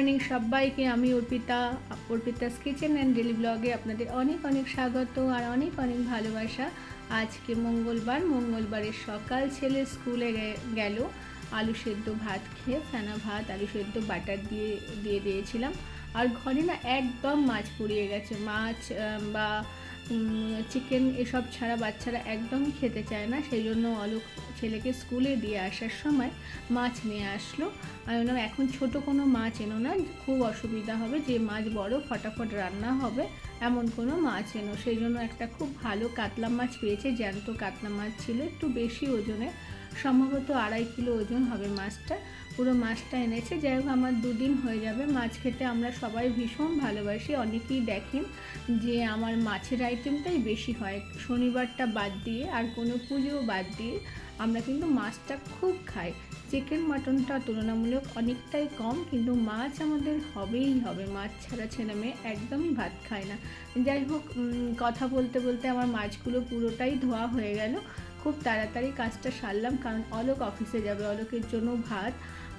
Morning সবাইকে, আমি Arpita, Arpita's kitchen and daily ব্লগে আপনাদের অনেক অনেক স্বাগত আর অনেক অনেক ভালোবাসা। আজকে মঙ্গলবার, মঙ্গলবারের সকাল ছেলে স্কুলে গেল। আলু সেদ্ধ ভাত খেয়ে ফেনা ভাত, আলু সেদ্ধ বাটার দিয়ে দিয়ে দিয়েছিলাম। আর ঘরে না একদম মাছ পুড়িয়ে গেছে। মাছ বা চিকেন এসব ছাড়া বাচ্চারা একদম খেতে চায় না। সেই জন্য অলোক ছেলেকে স্কুলে দিয়ে আসার সময় মাছ নিয়ে আসলো। আমি বললাম, এখন ছোট কোনো মাছ এনো না, খুব অসুবিধা হবে। যে মাছ বড়, ফটাফট রান্না হবে, এমন কোনো মাছ এনো। সেই জন্য একটা খুব ভালো কাতলা মাছ পেয়েছে, জ্যান্ত কাতলা মাছ ছিল, একটু বেশি ওজনে সম্ভবত আড়াই কিলো ওজন হবে মাছটা। পুরো মাছটা এনেছে। যাই হোক, আমার দুদিন হয়ে যাবে। মাছ খেতে আমরা সবাই ভীষণ ভালোবাসি। অনেকেই দেখেন যে আমার মাছের আইটেমটাই বেশি হয়। শনিবারটা বাদ দিয়ে আর কোনো পুজো বাদ দিয়ে আমরা কিন্তু মাছটা খুব খাই। চিকেন মাটনটা তুলনামূলক অনেকটাই কম, কিন্তু মাছ আমাদের হবেই হবে। মাছ ছাড়া ছেলে মেয়ে একদমই ভাত খায় না। যাই হোক কথা বলতে বলতে আমার মাছগুলো পুরোটাই ধোয়া হয়ে গেল। খুব তাড়াতাড়ি কাজটা সারলাম, কারণ অলোক অফিসে যাবে, অলোকের জন্য ভাত,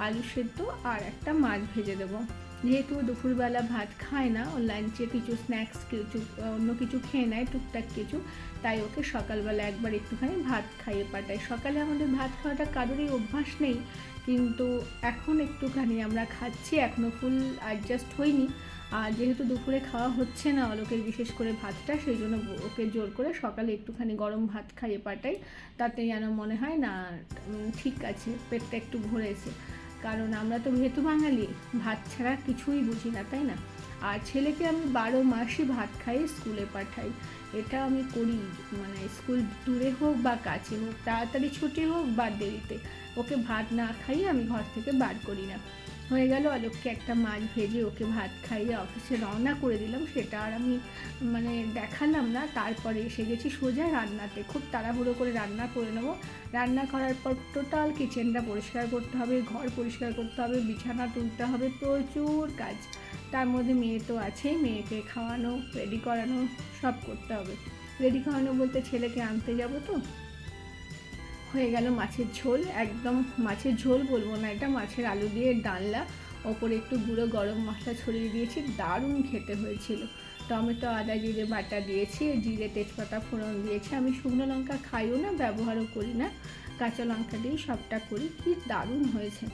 আলু সেদ্ধ আর একটা মাছ ভেজে দেবো। যেহেতু দুপুরবেলা ভাত খায় না, ও লাঞ্চে কিছু স্ন্যাক্স কিছু, অন্য কিছু খেয়ে নেয়, টুকটাক কিছু, তাই ওকে সকালবেলা একবার একটুখানি ভাত খাইয়ে পাঠাই। সকালে আমাদের ভাত খাওয়াটা কারোরই অভ্যাস নেই, কিন্তু এখন একটুখানি আমরা খাচ্ছি এখনও ফুল অ্যাডজাস্ট হয়নি। আর যেহেতু দুপুরে খাওয়া হচ্ছে না অলোকের বিশেষ করে ভাতটা, সেই জন্য ওকে জোর করে সকালে একটুখানি গরম ভাত খাইয়ে পাঠাই। তাতে যেন মনে হয় না ঠিক আছে, পেটটা একটু ভরেছে। কারণ আমরা তো ভেতু বাঙালি, ভাত ছাড়া কিছুই বুঝি না, তাই না? আর ছেলেকে আমি বারো মাসই ভাত খাই স্কুলে পাঠাই। এটা আমি করি মানে স্কুল দূরে হোক বা কাছে হোক, তাড়াতাড়ি ছুটি হোক বা দেরিতে। ওকে ভাত না খাইয়ে আমি ঘর থেকে বার করি না। হয়ে গেল অলোককে একটা মাছ ভেজে ওকে ভাত খাইয়ে অফিসে রওনা করে দিলাম। সেটা আর আমি মানে দেখালাম না। তারপরে এসে গেছি সোজা রান্নাতে। খুব তাড়াহুড়ো করে রান্না করে নেব। রান্না করার পর টোটাল কিচেনটা পরিষ্কার করতে হবে, ঘর পরিষ্কার করতে হবে, বিছানা তুলতে হবে, প্রচুর কাজ। তার মধ্যে মেয়ে তো আছেই, মেয়েকে খাওয়ানো রেডি করানো সব করতে হবে। রেডি করানো বলতে ছেলেকে আনতে যাব তো। হয়ে গেল মাছের ঝোল। একদম মাছের ঝোল বলব না এটা, মাছের আলু দিয়ে ডালনা, ওপরে একটু গুঁড়ো গরম মশলা ছড়িয়ে দিয়েছি, দারুণ খেতে হয়েছিল। টমেটো, আদা, জিরে বাটা দিয়েছি, জিরে তেজপাতা ফোড়ন দিয়েছি। আমি শুকনো লঙ্কা খাইও না, ব্যবহারও করি না, কাঁচা লঙ্কা দিয়ে সবটা করি, কি দারুণ হয়েছে।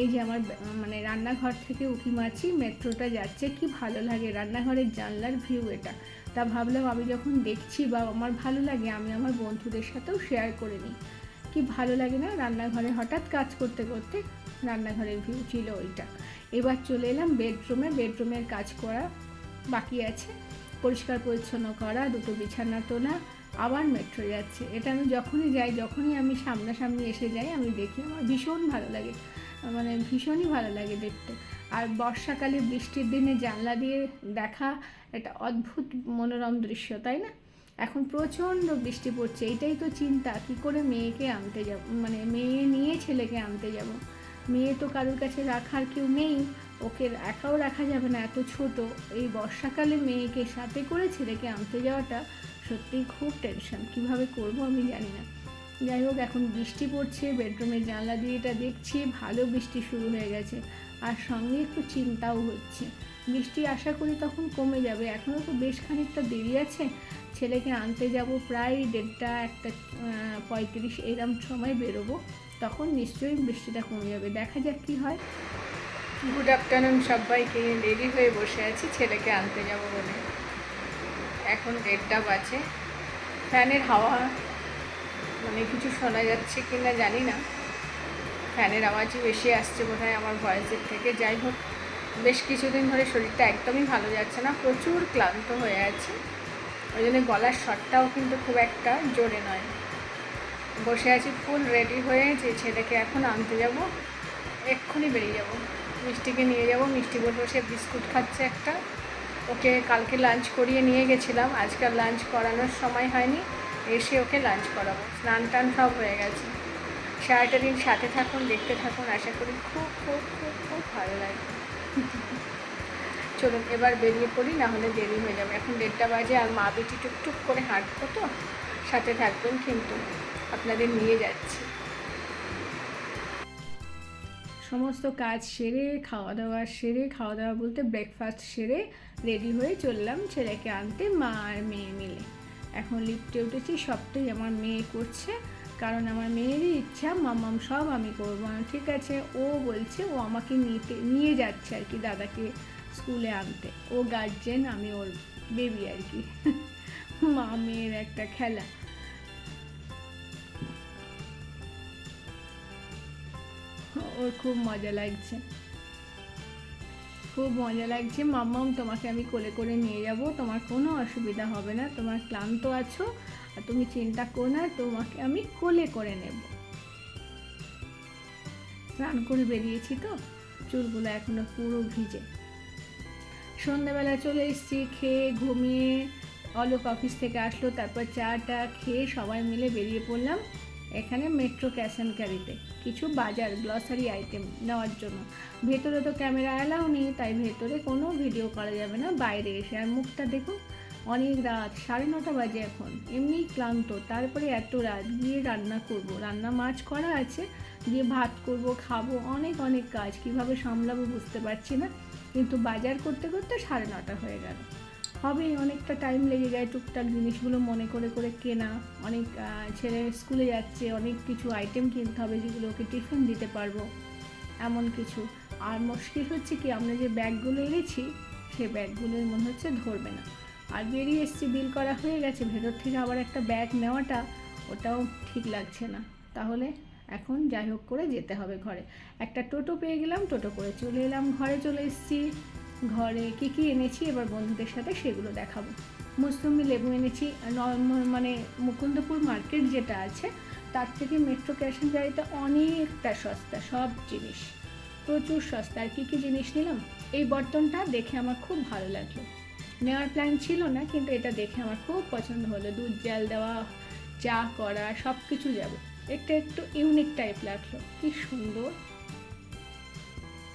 এই যে আমার মানে রান্নাঘর থেকে উঁকি মারছি, মেট্রোটা যাচ্ছে, কি ভালো লাগে রান্নাঘরের জানলার ভিউ এটা। তা ভাবলাম আমি যখন দেখছি বা আমার ভালো লাগে, আমি আমার বন্ধুদের সাথেও শেয়ার করে নিই। কি ভালো লাগে না রান্নাঘরে? হঠাৎ কাজ করতে করতে রান্নাঘরের ভিউ ছিল ওইটা। এবার চলে এলাম বেডরুমে, বেডরুমের কাজ করা বাকি আছে। পরিষ্কার পরিচ্ছন্ন করা, দুটো বিছানা তোলা, আবার মেট্রো যাচ্ছে। এটা আমি যখনই যাই, যখনই আমি সামনাসামনি এসে যাই, আমি দেখি আমার ভীষণ ভালো লাগে। মানে ভীষণই ভালো লাগে দেখতে। আর বর্ষাকালে বৃষ্টির দিনে জানলা দিয়ে দেখা একটা অদ্ভুত মনোরম দৃশ্য, তাই না? এখন প্রচণ্ড বৃষ্টি পড়ছে এইটাই তো চিন্তা, কী করে মেয়েকে আনতে যাব মানে মেয়ে নিয়ে ছেলেকে আনতে যাব? মেয়ে তো কারোর কাছে রাখার কেউ নেই, ওকে একাও রাখা যাবে না, এত ছোট। এই বর্ষাকালে মেয়েকে সাথে করে ছেলেকে আনতে যাওয়াটা সত্যিই খুব টেনশন কীভাবে করব আমি জানি না। যাই হোক, এখন বৃষ্টি পড়ছে বেডরুমের জানলা দিয়ে এটা দেখছি, ভালো বৃষ্টি শুরু হয়ে গেছে, আর সঙ্গে একটু চিন্তাও হচ্ছে। বৃষ্টি আশা করি তখন কমে যাবে। এখনও তো বেশ খানিকটা দেরি আছে। ছেলেকে আনতে যাব প্রায় দেড়টা, একটা পঁয়ত্রিশ এরম সময় বেরোবো। তখন নিশ্চয়ই বৃষ্টিটা কমে যাবে। দেখা যাক কী হয়। গুড আফটারনুন সবাইকে। রেডি হয়ে বসে আছি, ছেলেকে আনতে যাব বলে। এখন দেড়টা বাজে। ফ্যানের হাওয়া মানে কিছু শোনা যাচ্ছে কি না জানি না। ফ্যানের আওয়াজই বেশি আসছে বোধ হয় আমার ভয়েসের থেকে। যাই হোক বেশ কিছুদিন ধরে শরীরটা একদমই ভালো যাচ্ছে না, প্রচুর ক্লান্ত হয়ে আছে। ওই জন্য গলার শটটাও কিন্তু খুব একটা জোরে নয়। বসে আছি ফুল রেডি হয়ে যে ছেলেকে এখন আনতে যাব, এক্ষুনি বেরিয়ে যাব। মিষ্টিকে নিয়ে যাব, মিষ্টি বলব সে বিস্কুট খাচ্ছে একটা। ওকে কালকে লাঞ্চ করিয়ে নিয়ে গেছিলাম, আজকাল লাঞ্চ করানোর সময় হয়নি, এসে ওকে লাঞ্চ করাবো। স্নান টান সব হয়ে গেছে। সারাটা দিন সাথে থাকুন, দেখতে থাকুন, আশা করি খুব খুব খুব খুব ভালো লাগবে। চলুন, এবার বেরিয়ে পড়ি না হলে দেরি হয়ে যাবে। এখন দেড়টা বাজে আর মা বেটি টুকটুক করে হাঁটবো তো, সাথে থাকবেন কিন্তু আপনাদের নিয়ে যাচ্ছি। সমস্ত কাজ সেরে খাওয়া দাওয়া সেরে খাওয়া দাওয়া বলতে ব্রেকফাস্ট সেরে রেডি হয়ে চললাম ছেলেকে আনতে, মা আর মেয়ে মিলে। এখন লিফটে উঠেছি, সবটাই আমার মেয়ে করছে। কারণ আমার মেয়েরই ইচ্ছা মামাম সব আমি করব। ঠিক আছে, ও বলছে, ও আমাকে নিতে, নিয়ে যাচ্ছে আর কি দাদাকে স্কুলে আনতে। ও গার্জেন আমি ওর বেবি আর কি। মা, মেয়ের একটা খেলা। ওর খুব মজা লাগছে। খুব মজা লাগছে। মাম্মাম তোমাকে আমি কোলে করে নিয়ে যাব। তোমার কোনো অসুবিধা হবে না। তোমার ক্লান্ত আছো। আর তুমি চিন্তা করো না, তোমাকে আমি কোলে করে নেব। করে বেরিয়েছি তো, চুলগুলো এখনও পুরো ভিজে। সন্ধ্যাবেলা চলে এসেছি, খেয়ে ঘুমিয়ে অলোক অফিস থেকে আসলো, তারপর চাটা খেয়ে সবাই মিলে বেরিয়ে পড়লাম এখানে মেট্রো ক্যাশ অ্যান্ড ক্যারিতে। কিছু বাজার গ্লসারি আইটেম নেওয়ার জন্য। ভেতরে তো ক্যামেরা অ্যালাউ নেই, তাই ভেতরে কোনো ভিডিও করা যাবে না, বাইরে এসে। আর মুখটা দেখুন অনেক রাত, সাড়ে নটা বাজে এখন। এমনি ক্লান্ত, তারপরে এত রাত গিয়ে রান্না করব। রান্না মাছ করা আছে গিয়ে ভাত করব, খাব, অনেক অনেক কাজ। কীভাবে সামলাবো বুঝতে পারছি না, কিন্তু বাজার করতে করতে সাড়ে নটা হয়ে গেল। হবে, অনেকটা টাইম লেগে যায় টুকটাক জিনিসগুলো মনে করে করে কেনা। অনেক ছেলে স্কুলে যাচ্ছে, অনেক কিছু আইটেম কিনতে হবে যেগুলো ওকে টিফিন দিতে পারব। এমন কিছু। আর মুশকিল হচ্ছে কি, আমরা যে ব্যাগগুলো এনেছি সেই ব্যাগগুলোর মনে হচ্ছে ধরবে না। আর বেরিয়ে এসছি বিল করা হয়ে গেছে, ভেতর থেকে আবার একটা ব্যাগ নেওয়াটা, ওটাও ঠিক লাগছে না। তাহলে এখন যাই হোক করে যেতে হবে ঘরে। একটা টোটো পেয়ে গেলাম, টোটো করে চলে এলাম, ঘরে চলে এসেছি। ঘরে কী কী এনেছি, এবার বন্ধুদের সাথে সেগুলো দেখাবো। মুসলুমি লেবু এনেছি মানে মুকুন্দপুর মার্কেট যেটা আছে, তার থেকে মেট্রো, ক্যাশ অ্যান্ড অনেকটা সস্তা, সব জিনিস। প্রচুর সস্তা। আর কী কী জিনিস নিলাম? এই বর্তনটা দেখে আমার খুব ভালো লাগল। নেওয়ার প্ল্যান ছিল না, কিন্তু এটা দেখে আমার খুব পছন্দ হলো। দুধ, জাল দেওয়া, চা করা সব কিছু যাবে। এটা একটু ইউনিক টাইপ লাগল। কি সুন্দর।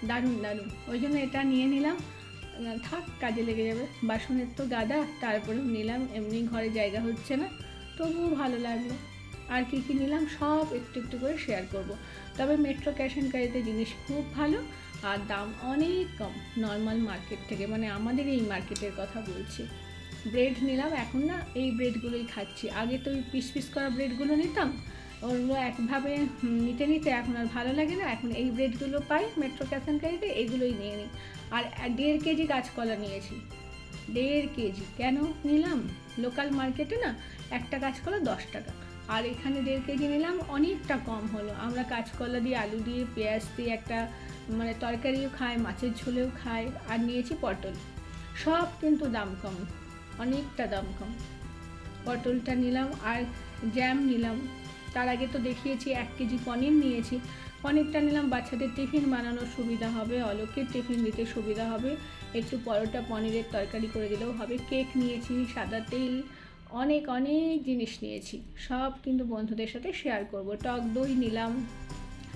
দারুণ দারুণ। ওই জন্য এটা নিয়ে নিলাম। থাক, কাজে লেগে যাবে। বাসনের তো গাদা, তারপরেও নিলাম। এমনি ঘরে জায়গা হচ্ছে না, তবুও ভালো লাগল। আর কি কি নিলাম সব একটু একটু করে শেয়ার করব। তবে মেট্রো ক্যাশ অ্যান্ড ক্যারিতে জিনিস খুব ভালো আর দাম অনেক কম নর্মাল মার্কেট থেকে মানে আমাদের এই মার্কেটের কথা বলছি। ব্রেড নিলাম, এখন না এই ব্রেডগুলোই খাচ্ছি। আগে তো ওই পিস পিস করা ব্রেডগুলো নিতাম, ওগুলো একভাবে নিতে নিতে এখন আর ভালো লাগে না। এখন এই ব্রেডগুলো পাই মেট্রো ক্যাশ অ্যান্ড ক্যারিতে এগুলোই নিয়ে নিই। আর দেড় কেজি কাঁচকলা নিয়েছি। দেড় কেজি কেন নিলাম? লোকাল মার্কেটে না একটা কাঁচকলা দশ টাকা। আর এখানে দেড় কেজি নিলাম, অনেকটা কম হলো। আমরা কাঁচকলা দিয়ে আলু দিয়ে, পেঁয়াজ দিয়ে একটা মানে তরকারিও খাই, মাছের ঝোলেও খাই, আর নিয়েছি পটল। সব কিন্তু দাম কম, অনেকটা দাম কম। পটলটা নিলাম আর জ্যাম নিলাম। তার আগে তো দেখিয়েছি, এক কেজি পনির নিয়েছি। পনিরটা নিলাম, বাচ্চাদের টিফিন বানানোর সুবিধা হবে অলোকের টিফিন দিতে সুবিধা হবে। একটু পরোটা পনিরের তরকারি করে দিলেও হবে। কেক নিয়েছি, সাদা তেল অনেক অনেক জিনিস নিয়েছি। সব কিন্তু বন্ধুদের সাথে শেয়ার করব। টক দই নিলাম।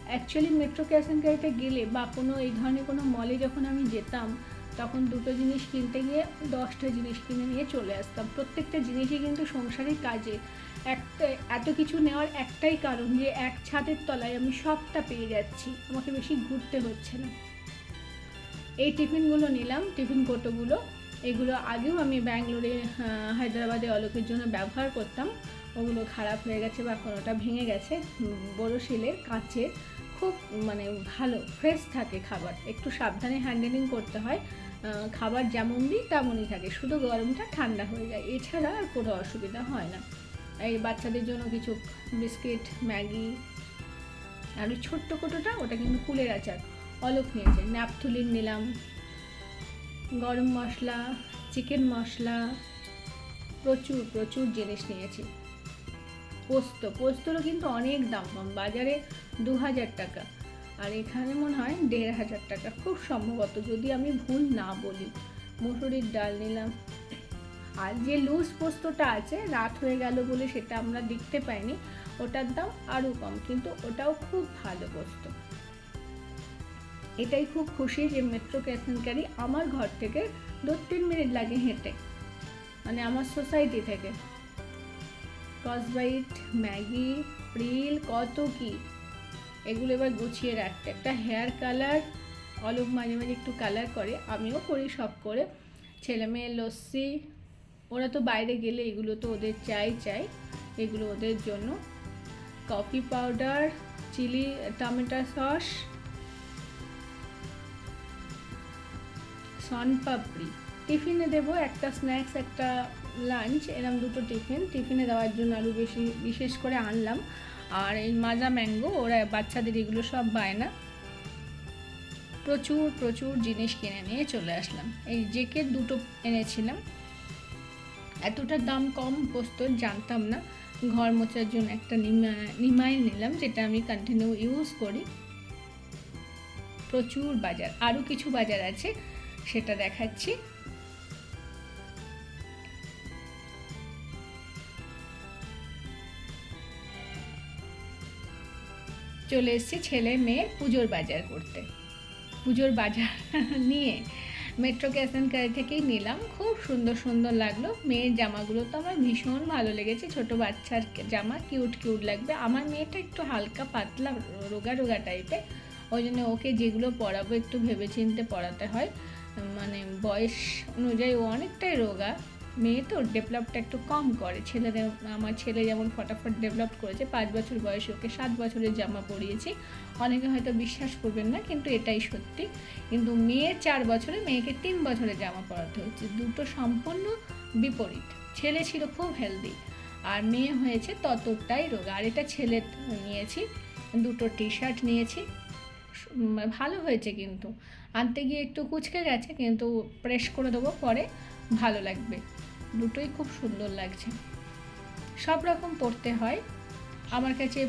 অ্যাকচুয়ালি মেট্রো ক্যাশ অ্যান্ড ক্যারিতে গেলে বা কোনো এই ধরনের কোনো মলে যখন আমি যেতাম, তখন দুটো জিনিস কিনতে গিয়ে দশটা জিনিস কিনে নিয়ে চলে আসতাম। প্রত্যেকটা জিনিসই কিন্তু সংসারের কাজে। একটা, এত কিছু নেওয়ার একটাই কারণ যে এক ছাদের তলায় আমি সবটা পেয়ে যাচ্ছি। আমাকে বেশি ঘুরতে হচ্ছে না। এই টিফিনগুলো নিলাম, টিফিন কোটোগুলো এগুলো আগেও আমি ব্যাঙ্গালোরে হায়দ্রাবাদে অলোকের জন্য ব্যবহার করতাম। ওগুলো খারাপ হয়ে গেছে বা কোনোটা ভেঙে গেছে। উম, বড় শিলের কাঁচের খুব মানে ভালো ফ্রেশ থাকে খাবার। একটু সাবধানে হ্যান্ডেলিং করতে হয়। খাবার যেমন দিই তেমনই থাকে। শুধু গরমটা ঠান্ডা হয়ে যায়। এছাড়া আর কোনো অসুবিধা হয় না। এই বাচ্চাদের জন্য কিছু বিস্কিট ম্যাগি আর ওই ছোট্ট কোটোটা ওটা কিন্তু কুলের আচার। অলোক নিয়েছে। ন্যাপথুলিন নিলাম। গরম মশলা চিকেন মশলা, প্রচুর প্রচুর জিনিস নিয়েছি। পোস্ত, পোস্তরও কিন্তু অনেক দাম কম, বাজারে দু হাজার টাকা। আর এখানে মনে হয় দেড় হাজার টাকা। খুব সম্ভবত যদি আমি ভুল না বলি, মুসুরির ডাল নিলাম। আর যে লুজ পোস্তটা আছে, রাত হয়ে গেল বলে সেটা আমরা দেখতে পাইনি, ওটার দাম আরও কম, কিন্তু ওটাও খুব ভালো পোস্ত। এটাই খুব খুশি যে মেট্রো ক্যাশনকারি আমার ঘর থেকে দু তিন মিনিট লাগে হেঁটে। মানে আমার সোসাইটি থেকে। কসবাইট ম্যাগি, প্রিল, কত কি। এগুলো এবার গুছিয়ে রাখতে। একটা হেয়ার কালার অলোক মাঝে মাঝে একটু কালার করে, আমিও করি সব করে। ছেলে মেয়ে লস্যি, ওরা তো বাইরে গেলে এগুলো তো ওদের চাই চাই, এগুলো ওদের জন্য। Coffee powder chilli tomato sauce soan papdi টিফিনে দেবো একটা স্ন্যাক্স, একটা লাঞ্চ, এরম দুটো টিফিন। টিফিনে দেওয়ার জন্য আরও বেশি, বিশেষ করে আনলাম। আর এই মাজা ম্যাঙ্গো, ওরা বাচ্চাদের এগুলো সব বায়না প্রচুর প্রচুর জিনিস কিনে নিয়ে চলে আসলাম। এই জেকের দুটো এনেছিলাম। এতটা দাম কম বস্তু জানতাম না। ঘর মোছার জন্য একটা নিমা নিমাইল নিলাম, যেটা আমি কন্টিনিউ ইউজ করি। প্রচুর বাজার। আরও কিছু বাজার আছে। সেটা দেখাচ্ছি। চলে এসেছি ছেলে মেয়ে পুজোর বাজার করতে। পুজোর বাজার নিয়ে মেট্রো ক্যাশ অ্যান্ড থেকেই নিলাম। খুব সুন্দর সুন্দর লাগল। মেয়ের জামাগুলো তো আমার ভীষণ ভালো লেগেছে। ছোট বাচ্চার জামা কিউট কিউট লাগবে। আমার মেয়েটা একটু হালকা পাতলা, রোগা রোগা টাইপের ওই জন্য ওকে যেগুলো পরাবো একটু ভেবেচিন্তে পড়াতে হয়। মানে বয়স অনুযায়ী অনেকটাই রোগা, মেয়ে তো ডেভেলপটা একটু কম করে। ছেলেদের, আমার ছেলে যেমন ফটাফট ডেভেলপ করেছে, পাঁচ বছর বয়সে ওকে সাত বছরের জামা পরিয়েছি। অনেকে হয়তো বিশ্বাস করবেন না, কিন্তু এটাই সত্যি। কিন্তু মেয়ের চার বছরে মেয়েকে তিন বছরের জামা পরাতে হচ্ছে। দুটো সম্পূর্ণ বিপরীত। ছেলে ছিল খুব হেলদি আর মেয়ে হয়েছে ততটাই রোগা। আর এটা ছেলে নিয়েছি, দুটো টি শার্ট নিয়েছি। ভালো হয়েছে কিন্তু। আনতে গিয়ে একটু কুচকে গেছে, কিন্তু প্রেস করে দেবো, পরে ভালো লাগবে। দুটোই খুব সুন্দর লাগছে। সব রকম পরতে হয়। আমার কাছে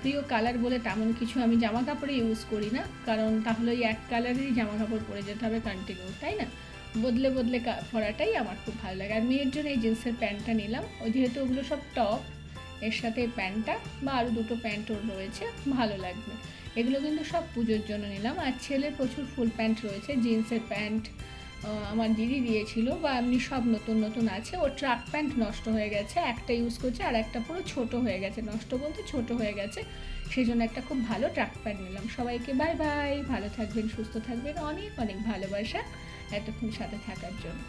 প্রিয় কালার বলে তেমন কিছু আমি জামা কাপড়ে ইউজ করি না, কারণ তাহলে ওই এক কালারেরই জামা কাপড় পরে যেতে হবে কন্টিনিউ তাই না? বদলে বদলে পরাটাই আমার খুব ভালো লাগে। আর মেয়ের জন্য এই জিন্সের প্যান্টটা নিলাম। ওই যেহেতু ওগুলো সব টপ এর সাথে প্যান্টটা বা আরও দুটো প্যান্ট ওর রয়েছে, ভালো লাগবে। এগুলো কিন্তু সব পুজোর জন্য নিলাম। আর ছেলের প্রচুর ফুল প্যান্ট রয়েছে, জিন্সের প্যান্ট আমার দিদি দিয়েছিল বা এমনি সব নতুন নতুন আছে। ওর ট্রাক প্যান্ট নষ্ট হয়ে গেছে, একটা ইউজ করছে আর একটা পুরো ছোট হয়ে গেছে। নষ্ট বলতে ছোট হয়ে গেছে সেই জন্য একটা খুব ভালো ট্রাক প্যান্ট নিলাম। সবাইকে বাই বাই ভালো থাকবেন, সুস্থ থাকবেন। অনেক অনেক ভালোবাসা এতক্ষণ সাথে থাকার জন্য।